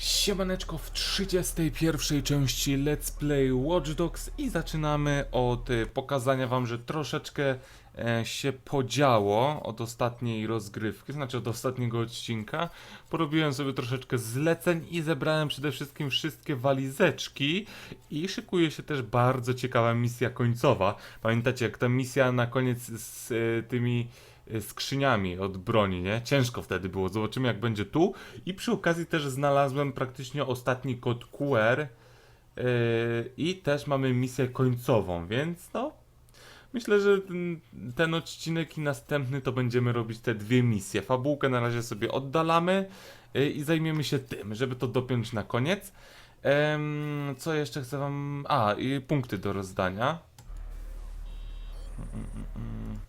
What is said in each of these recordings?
Siemaneczko w 31. części Let's Play Watch Dogs i zaczynamy od e, pokazania wam, że troszeczkę e, się podziało od ostatniej rozgrywki, znaczy od ostatniego odcinka. Porobiłem sobie troszeczkę zleceń i zebrałem przede wszystkim wszystkie walizeczki i szykuje się też bardzo ciekawa misja końcowa. Pamiętacie, jak ta misja na koniec z e, tymi skrzyniami od broni, nie? Ciężko wtedy było. Zobaczymy jak będzie tu. I przy okazji też znalazłem praktycznie ostatni kod QR yy, i też mamy misję końcową, więc no myślę, że ten, ten odcinek i następny to będziemy robić te dwie misje. Fabułkę na razie sobie oddalamy yy, i zajmiemy się tym, żeby to dopiąć na koniec. Co jeszcze chcę wam... A, i punkty do rozdania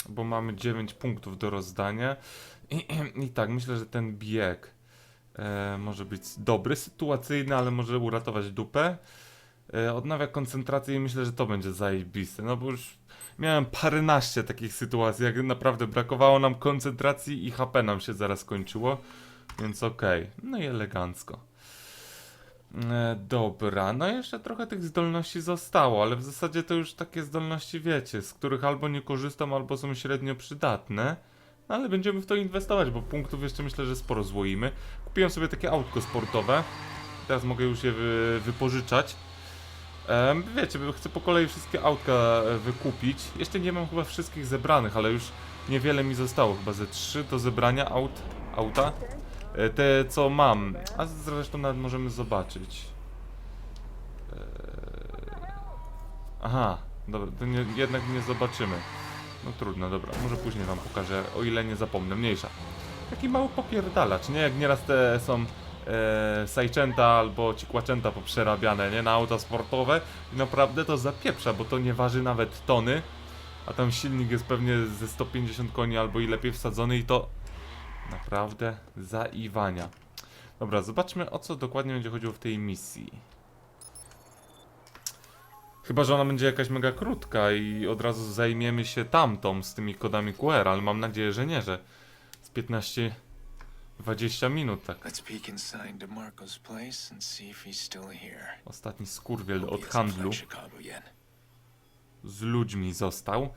bo mamy 9 punktów do rozdania. I, i tak, myślę, że ten bieg e, może być dobry, sytuacyjny, ale może uratować dupę. E, odnawia koncentrację i myślę, że to będzie zajebiste, no bo już miałem paręnaście takich sytuacji, jak naprawdę brakowało nam koncentracji i HP nam się zaraz kończyło, więc okej, no i elegancko. E, dobra, no jeszcze trochę tych zdolności zostało, ale w zasadzie to już takie zdolności wiecie, z których albo nie korzystam, albo są średnio przydatne. No ale będziemy w to inwestować, bo punktów jeszcze myślę, że sporo złoimy. Kupiłem sobie takie autko sportowe. Teraz mogę już je wy, wypożyczać. Wiecie, chcę po kolei wszystkie autka e, wykupić. Jeszcze nie mam chyba wszystkich zebranych, ale już niewiele mi zostało, chyba ze trzy do zebrania aut, auta. E, Te co mam, a zresztą nawet możemy zobaczyć. Eee, Aha, dobra, to nie, jednak nie zobaczymy. No trudno, dobra, może później wam pokażę, o ile nie zapomnę, mniejsza. Taki mały popierdalacz, nie? Jak nieraz te są e, sajczęta albo cikłaczęta poprzerabiane, nie? Na auta sportowe i naprawdę to zapieprza, bo to nie waży nawet tony, a tam silnik jest pewnie ze 150 koni albo i lepiej wsadzony i to Naprawdę zaiwania. Dobra, zobaczmy o co dokładnie będzie chodziło w tej misji. Chyba, że ona będzie jakaś mega krótka i od razu zajmiemy się tamtą z tymi kodami QR, ale mam nadzieję, że nie, że z 15-20 minut tak. Ostatni skurwiel od handlu z ludźmi został.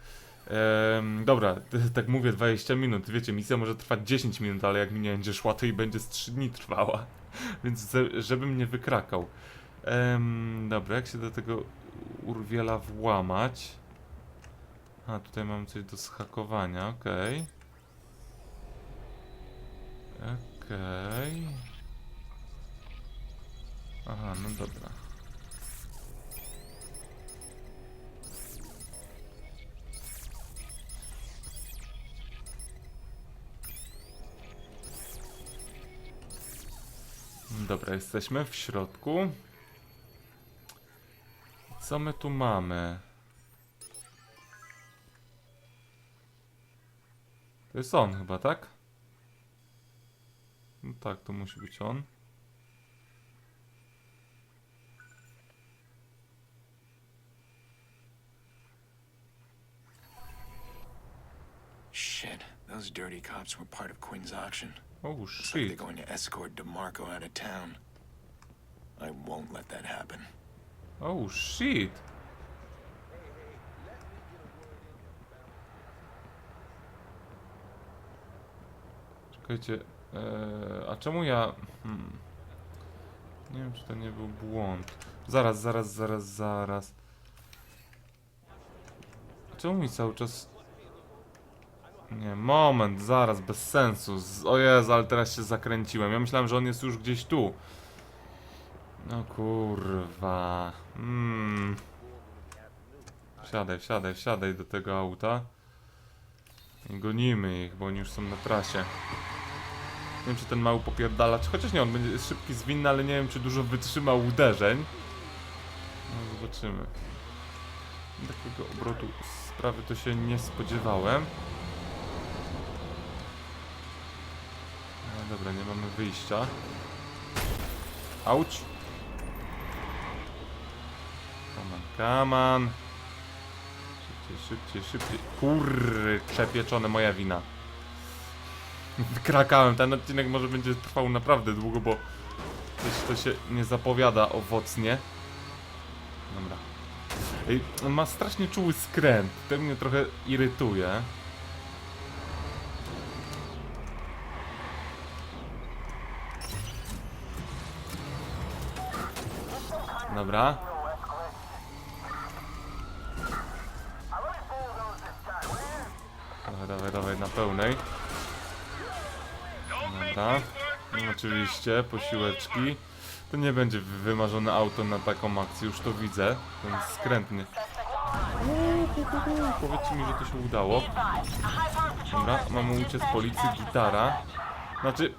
Ehm, dobra, tak mówię 20 minut. Wiecie, misja może trwać 10 minut, ale jak mi nie będzie szła, to i będzie z 3 dni trwała. Więc żebym nie wykrakał. Em, dobra, jak się do tego urwiela włamać? A, tutaj mam coś do schakowania, okej. Okej. Aha, no dobra. Dobra, jesteśmy w środku. Co my tu mamy? To jest on chyba, tak? No tak, to musi być on. Shit, those dirty cops were part of Quinn's auction. Oh Looks like they're shit. going to escort DeMarco out of town. I won't let that happen. Oh shit. Czekajcie, eee, a czemu ja... Hmm. Nie wiem, czy to nie był błąd. Zaraz, zaraz, zaraz, zaraz. A czemu mi cały czas... Nie, moment, zaraz, bez sensu. Z... O Jezu, ale teraz się zakręciłem. Ja myślałem, że on jest już gdzieś tu. No kurwa. Mm. Wsiadaj, wsiadaj, wsiadaj do tego auta. I gonimy ich, bo oni już są na trasie. Nie wiem, czy ten mały popierdalacz, chociaż nie, on będzie szybki, zwinny, ale nie wiem, czy dużo wytrzyma uderzeń. No, zobaczymy. Takiego obrotu sprawy to się nie spodziewałem. Dobra, nie mamy wyjścia. Auć! Come on, come on. Szybciej, szybciej, szybciej. Kurcze pieczone, moja wina. Wykrakałem, ten odcinek może będzie trwał naprawdę długo, bo coś to się nie zapowiada owocnie. Dobra. Ej, on ma strasznie czuły skręt. To mnie trochę irytuje. Dobra. Dawaj, dawaj, dawaj, na pełnej. Dobra. No, oczywiście, posiłeczki. To nie będzie wy- wymarzone auto na taką akcję, już to widzę. Ten skrętny. Powiedzcie mi, że to się udało. Dobra, mamy uciec policji, gitara. Znaczy,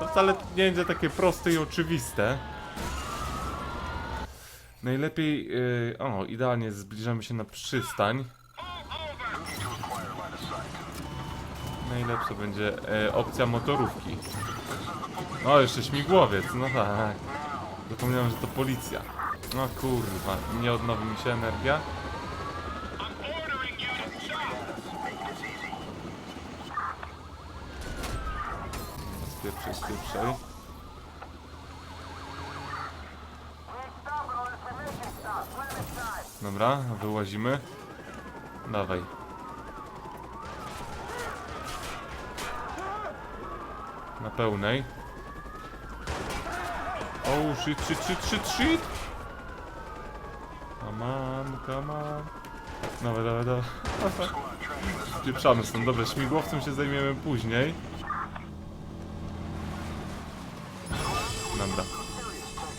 to wcale nie będzie takie proste i oczywiste. Najlepiej, yy, o, idealnie zbliżamy się na przystań. Najlepsza będzie e, opcja motorówki. O, jeszcze śmigłowiec, no tak. Zapomniałem, że to policja. No kurwa, nie odnowi mi się energia. Spieprzej, spieprzej. Dobra, wyłazimy. Dawaj. Na pełnej. Oh shit, shit, shit, shit, shit! Come on, come on. Dawaj, dawaj, dawaj. Pieprzamy stąd. Dobra, śmigłowcem się zajmiemy później. Dobra.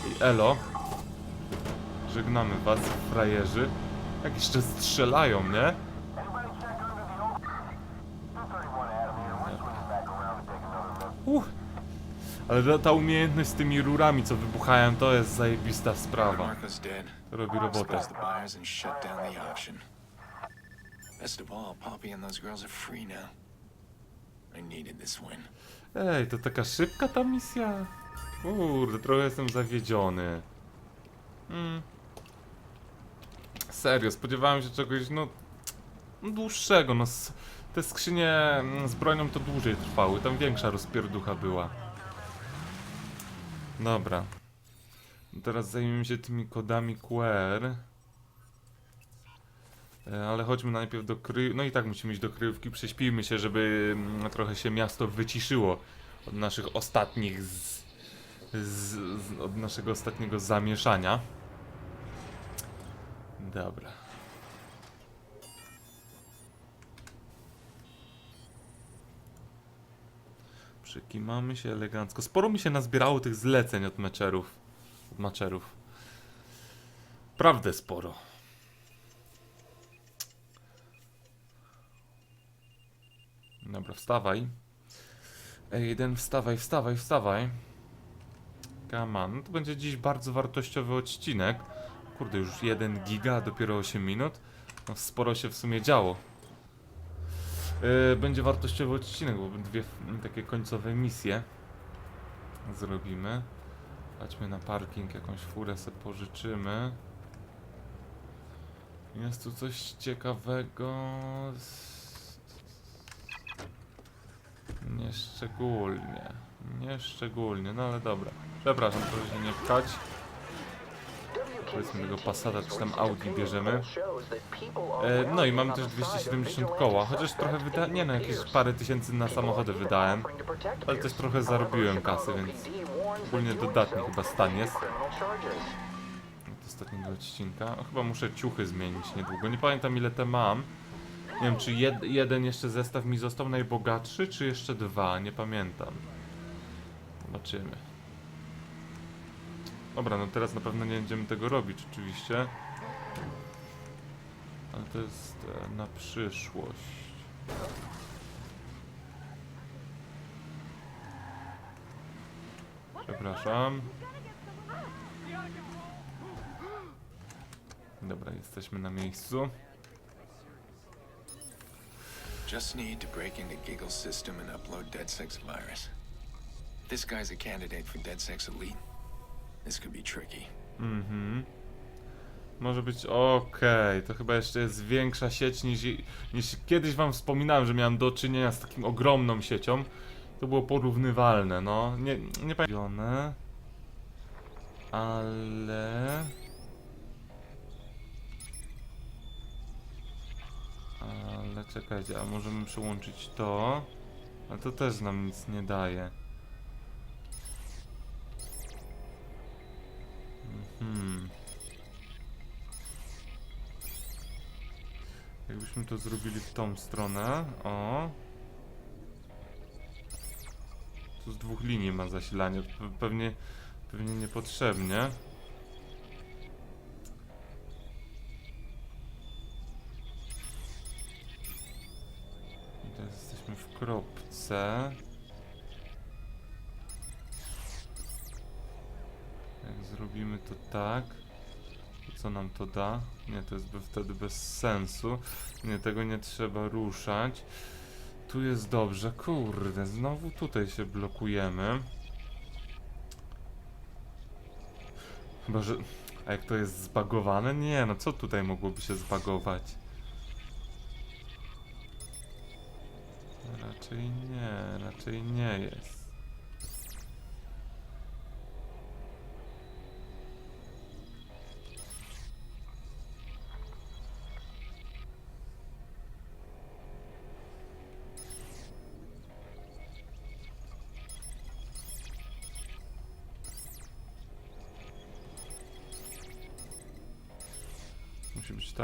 I elo. Żegnamy was, frajerzy. Jak jeszcze strzelają, nie? Uch. Ale ta, umiejętność z tymi rurami, co wybuchają, to jest zajebista sprawa. Dead. Robi robotę. Ej, to taka szybka ta misja? Kurde, trochę jestem zawiedziony. Mm. Serio, spodziewałem się czegoś, no... dłuższego, no... Te skrzynie mm, z bronią to dłużej trwały, tam większa rozpierducha była. Dobra. Teraz zajmiemy się tymi kodami QR. E, Ale chodźmy najpierw do kry... No i tak musimy iść do kryjówki, prześpijmy się, żeby mm, trochę się miasto wyciszyło od naszych ostatnich z... Z, z, od naszego ostatniego zamieszania. Dobra. Przykimamy się elegancko. Sporo mi się nazbierało tych zleceń od meczerów. Od maczerów. Prawdę sporo. Dobra, wstawaj. Ej, jeden, wstawaj, wstawaj, wstawaj. Come on. To będzie dziś bardzo wartościowy odcinek. Kurde, już 1 giga, dopiero 8 minut. No, sporo się w sumie działo. Yy, będzie wartościowy odcinek, bo dwie takie końcowe misje zrobimy. Chodźmy na parking, jakąś furę sobie pożyczymy. Jest tu coś ciekawego. Nieszczególnie. Nieszczególnie, no ale dobra. Przepraszam, proszę się nie pchać. Powiedzmy tego Passata czy tam Audi bierzemy. E, no i mamy też 270 koła, chociaż trochę wyda... Nie no, jakieś parę tysięcy na samochody wydałem. Ale też trochę zarobiłem kasy, więc ogólnie dodatni chyba stan jest. Ostatniego odcinka. Chyba muszę ciuchy zmienić niedługo. Nie pamiętam ile te mam. Nie wiem, czy jed, jeden jeszcze zestaw mi został najbogatszy, czy jeszcze dwa, nie pamiętam. Zobaczymy. Dobra, no teraz na pewno nie będziemy tego robić, oczywiście. Ale to jest e, na przyszłość. Przepraszam. Dobra, jesteśmy na miejscu. Just need to break into Giggle's system and upload DeadSec's virus. This guy's a candidate for DeadSec's Elite. This could be tricky. Mhm. Może być okej. To chyba jeszcze jest większa sieć niż, niż kiedyś wam wspominałem, że miałem do czynienia z taką ogromną siecią. To było porównywalne, no. Nie, nie pamiętam. Ale... Ale czekajcie, a możemy przyłączyć to? Ale to też nam nic nie daje. Mhm. Jakbyśmy to zrobili w tą stronę, o. Tu z dwóch linii ma zasilanie, pe- pewnie, pewnie niepotrzebnie. I teraz jesteśmy w kropce. Zrobimy to tak, co nam to da? Nie, to jest wtedy bez sensu. Nie, tego nie trzeba ruszać. Tu jest dobrze, kurde, znowu tutaj się blokujemy. Chyba, że... A jak to jest zbagowane? Nie, no co tutaj mogłoby się zbagować? Raczej nie, raczej nie jest.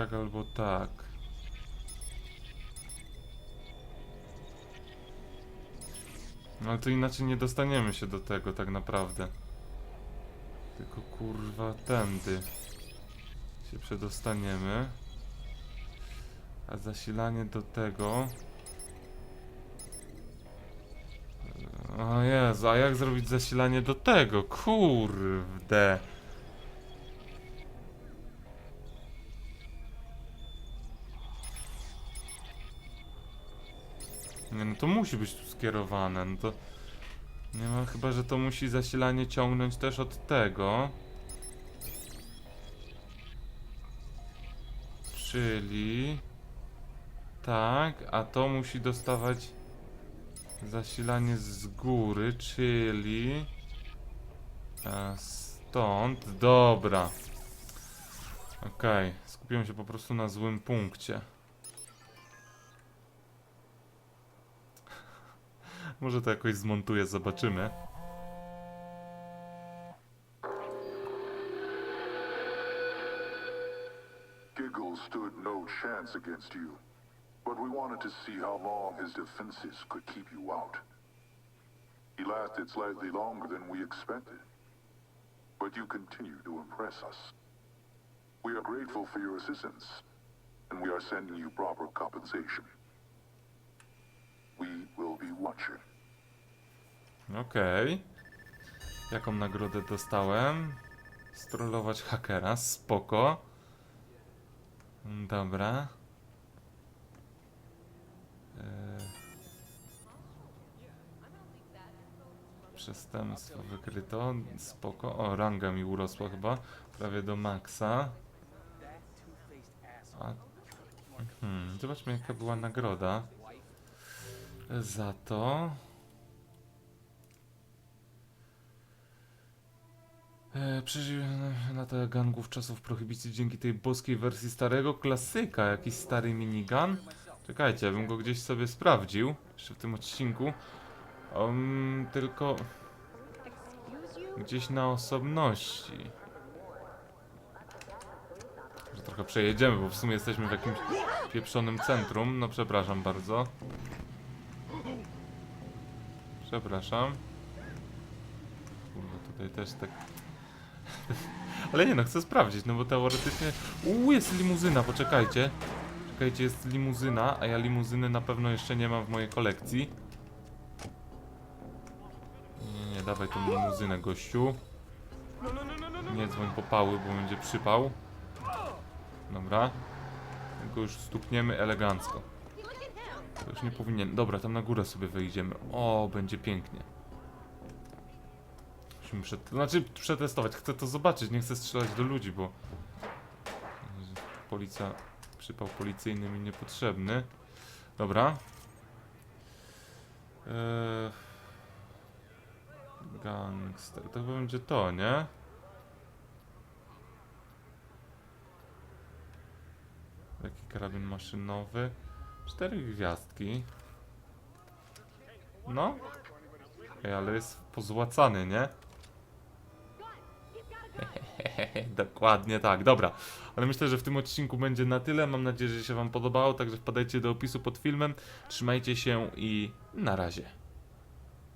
Tak albo tak. No to inaczej nie dostaniemy się do tego tak naprawdę. Tylko kurwa tędy się przedostaniemy. A zasilanie do tego... O Jezu, a jak zrobić zasilanie do tego? Kurde. Nie, no to musi być tu skierowane, no to... Nie ma chyba, że to musi zasilanie ciągnąć też od tego. Czyli... Tak, a to musi dostawać zasilanie z góry, czyli... A stąd, dobra. Okej, skupiłem się po prostu na złym punkcie. Może to jakoś zmontuję, zobaczymy. Giggle stood no chance against you, but we wanted to see how long his defenses could keep you out. He lasted slightly longer than we expected, but you continue to impress us. We are grateful for your assistance, and we are sending you proper compensation. We will watching. Okej. Jaką nagrodę dostałem? Strollować hakera, spoko. Dobra. Eee. Przestępstwo wykryto, spoko. O, ranga mi urosła chyba, prawie do maksa. A... Hmm, zobaczmy jaka była nagroda. Za to... E, przeżył lata gangów czasów prohibicji dzięki tej boskiej wersji starego klasyka. Jakiś stary minigun. Czekajcie, ja bym go gdzieś sobie sprawdził. Jeszcze w tym odcinku. Um, tylko gdzieś na osobności. Że trochę przejedziemy, bo w sumie jesteśmy w jakimś pieprzonym centrum. No przepraszam bardzo. Przepraszam. Kurde, tutaj też tak ale nie no, chcę sprawdzić, no bo teoretycznie... Uuu, jest limuzyna, poczekajcie. Czekajcie, jest limuzyna, a ja limuzyny na pewno jeszcze nie mam w mojej kolekcji. Nie, nie, dawaj tą limuzynę, gościu. Nie dzwoń po pały, bo będzie przypał. Dobra. Tylko już stukniemy elegancko. To już nie powinien. Dobra, tam na górę sobie wejdziemy. O, będzie pięknie. Musimy przet... Znaczy, przetestować. Chcę to zobaczyć, nie chcę strzelać do ludzi, bo... Policja... Przypał policyjny mi niepotrzebny. Dobra. Eee... Gangster. To będzie to, nie? Taki karabin maszynowy. Cztery gwiazdki. No. Ej, ale jest pozłacany, nie? Dokładnie tak, dobra. Ale myślę, że w tym odcinku będzie na tyle. Mam nadzieję, że się Wam podobało. Także wpadajcie do opisu pod filmem. Trzymajcie się i na razie.